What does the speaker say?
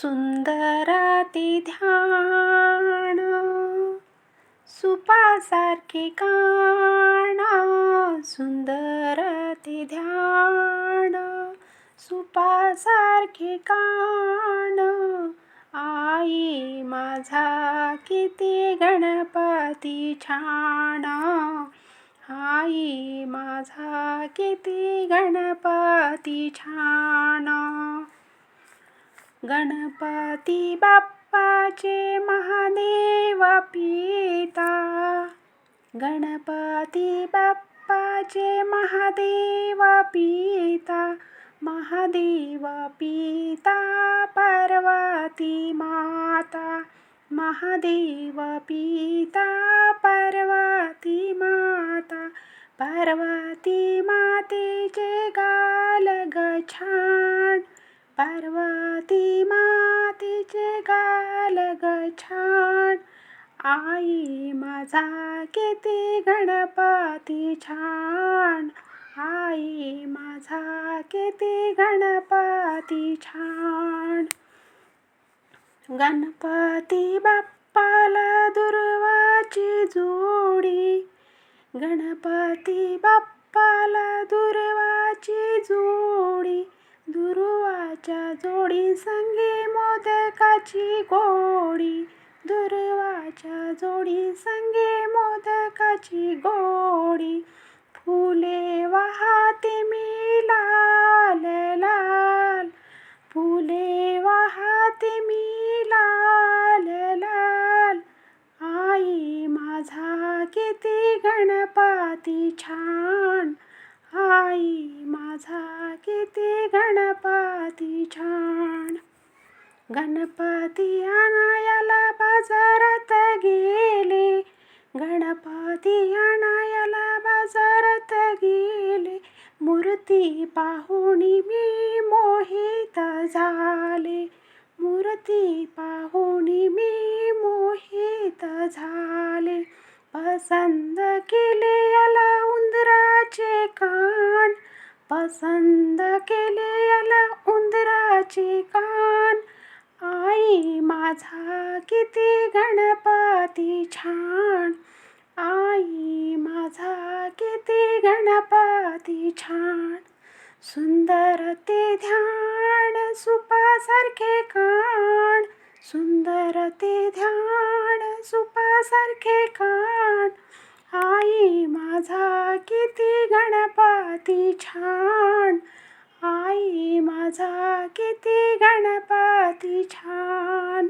सुंदर ध्यान सुपासारखे कान सुंदर ध्यान सुपासारखे कान आई माझा किती गणपती छान आई माझा किती गणपती छान. गणपती बाप्पाचे महादेव पिता. गणपती बाप्पाचे महादेव पिता. महादेव पिता पार्वती माता. महादेव पिता पार्वती माता. पार्वती मातेचे गाल ग छान. पार्वती छान. आई माझा किती गणपती छान. आई माझा किती गणपती छान. गणपती बाप्पाला दुर्वाची जोडी. गणपती बाप्पाला दुर्वाची जोडी. दुर्वाच्या जोडी संगे मोदकाची गोडी दुर्वाच्या जोडी संगे मोदकाची गोडी. फुले वाहते मी लाल लाल. फुले वाहते मी लाल लाल. आई माझा किती गणपती छान. आई माझा किती गणपती छान. गणपती आणायला बाजारात गेले. गणपती आणायला बाजारात गेले. मूर्ती पाहुणी मी मोहित झाले. मूर्ती पाहुणी मी मोहित झाले. पसंद केले याला उंदराचे कान. पसंद केले याला उंदराचे कान. माझा किती गणपती छान. आई माझा किती गणपती छान. सुंदर ते ध्यान सुपासारखे कान. सुंदर ते ध्यान सुपासारखे कान. आई माझा किती गणपती छान. आई माझा किती गणपती छान.